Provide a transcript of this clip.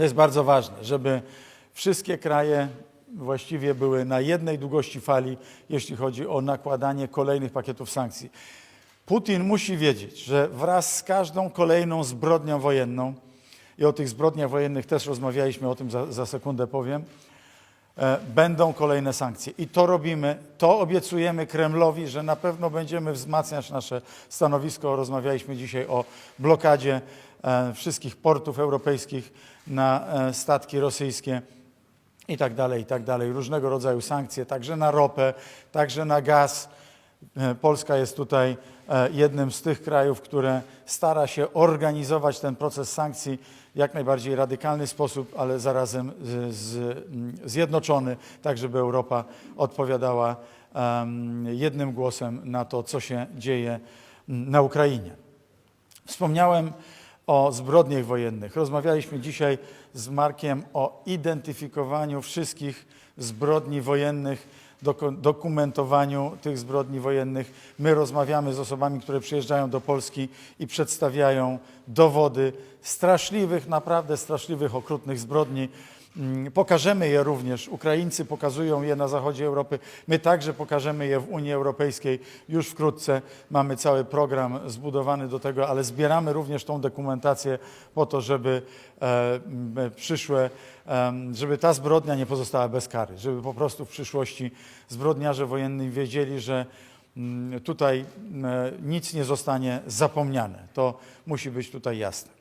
To jest bardzo ważne, żeby wszystkie kraje właściwie były na jednej długości fali, jeśli chodzi o nakładanie kolejnych pakietów sankcji. Putin musi wiedzieć, że wraz z każdą kolejną zbrodnią wojenną, i o tych zbrodniach wojennych też rozmawialiśmy, o tym za, za sekundę powiem, e, będą kolejne sankcje. I to robimy, to obiecujemy Kremlowi, że na pewno będziemy wzmacniać nasze stanowisko. Rozmawialiśmy dzisiaj o blokadzie wszystkich portów europejskich na e, statki rosyjskie i tak dalej, i tak dalej. Różnego rodzaju sankcje, także na ropę, także na gaz. E, Polska jest tutaj e, jednym z tych krajów, które stara się organizować ten proces sankcji w jak najbardziej radykalny sposób, ale zarazem z, z, zjednoczony, tak żeby Europa odpowiadała em, jednym głosem na to, co się dzieje na Ukrainie. Wspomniałem o zbrodniach wojennych. Rozmawialiśmy dzisiaj z Markiem o identyfikowaniu wszystkich zbrodni wojennych, dokumentowaniu tych zbrodni wojennych. My rozmawiamy z osobami, które przyjeżdżają do Polski i przedstawiają dowody straszliwych, naprawdę straszliwych, okrutnych zbrodni. Mm, Pokażemy je również. Ukraińcy pokazują je na zachodzie Europy. My także pokażemy je w Unii Europejskiej. Już wkrótce mamy cały program zbudowany do tego, ale zbieramy również tą dokumentację po to, żeby e, m, przyszłe, em, żeby ta zbrodnia nie pozostała bez kary, żeby po prostu w przyszłości zbrodniarze wojenni wiedzieli, że tutaj m, nic nie zostanie zapomniane. To musi być tutaj jasne.